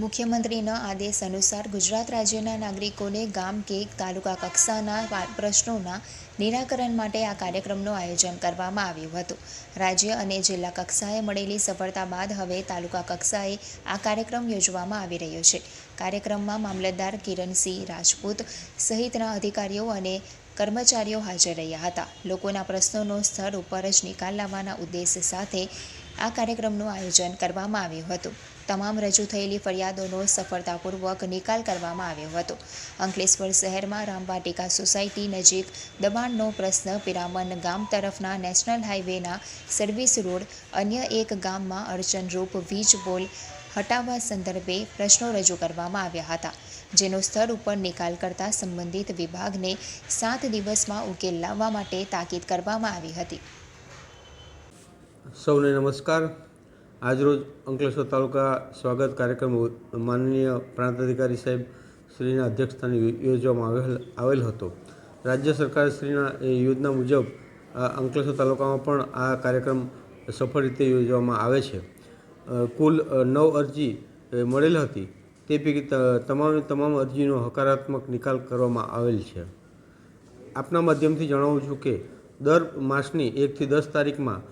મુખ્યમંત્રીના આદેશ અનુસાર ગુજરાત રાજ્યના નાગરિકોને ગામ કે તાલુકા કક્ષાના પ્રશ્નોના નિરાકરણ માટે આ કાર્યક્રમનું આયોજન કરવામાં આવ્યું હતું. રાજ્ય અને જિલ્લા કક્ષાએ મળેલી સફળતા બાદ હવે તાલુકા કક્ષાએ આ કાર્યક્રમ યોજવામાં આવી રહ્યો છે. કાર્યક્રમમાં મામલતદાર કિરણસિંહ રાજપૂત સહિતના અધિકારીઓ અને કર્મચારીઓ હાજર રહ્યા હતા. લોકોના પ્રશ્નોનો સ્થળ ઉપર જ નિકાલ લાવવાના ઉદ્દેશ સાથે આ કાર્યક્રમનું આયોજન કરવામાં આવ્યું હતું. તમામ રજૂ થયેલી ફરિયાદોનો સફળતાપૂર્વક નિકાલ કરવામાં આવ્યો હતો. અંકલેશ્વર શહેરમાં રામવાટિકા સોસાયટી નજીક દબાણનો પ્રશ્ન પિરામન ગામ તરફના નેશનલ હાઈવેના સર્વિસ રોડ અન્ય એક ગામમાં અડચણરૂપ વીજ પોલ હટાવવા સંદર્ભે પ્રશ્નો રજૂ કરવામાં આવ્યા હતા. જેનો સ્થળ ઉપર નિકાલ કરતા સંબંધિત વિભાગને સાત દિવસમાં ઉકેલ લાવવા માટે તાકીદ કરવામાં આવી હતી. સૌને નમસ્કાર. આજરોજ અંકલેશ્વર તાલુકા સ્વાગત કાર્યક્રમ માનનીય પ્રાંત અધિકારી સાહેબ શ્રીના અધ્યક્ષસ્થાને યોજવામાં આવેલ આવેલ હતો. રાજ્ય સરકાર શ્રીના એ યોજના મુજબ અંકલેશ્વર તાલુકામાં પણ આ કાર્યક્રમ સફળ રીતે યોજવામાં આવે છે. કુલ નવ અરજી મળેલ હતી. તે પૈકી તમામ, તમામે અરજીનો હકારાત્મક નિકાલ કરવામાં આવેલ છે. આપના માધ્યમથી જણાવું છું કે દર માસની એકથી દસ તારીખમાં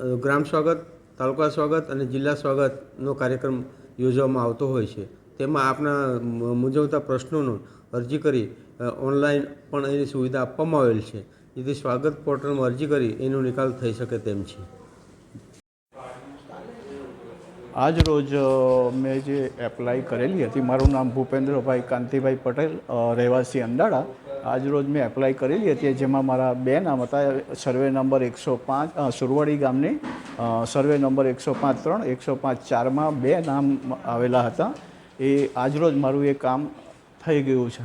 ગ્રામ સ્વાગત, તાલુકા સ્વાગત અને જિલ્લા સ્વાગતનો કાર્યક્રમ યોજવામાં આવતો હોય છે. તેમાં આપના મૂંઝવતા પ્રશ્નોનો અરજી કરી ઓનલાઈન પણ એની સુવિધા આપવામાં આવેલ છે. જેથી સ્વાગત પોર્ટલમાં અરજી કરી, એનો નિકાલ થઈ શકે તેમ છે. આજ રોજ મેં જે એપ્લાય કરેલી હતી, મારું નામ ભૂપેન્દ્રભાઈ કાંતિભાઈ પટેલ રહેવાસી અંડાળા. આજ રોજ મેં એપ્લાય કરેલી હતી, જેમાં મારા બે નામ હતા. સર્વે નંબર એકસો પાંચ સુરવાડી ગામની સર્વે નંબર એકસો પાંચ ત્રણ, એકસો પાંચ ચારમાં બે નામ આવેલા હતા. એ આજરોજ મારું એ કામ થઈ ગયું છે.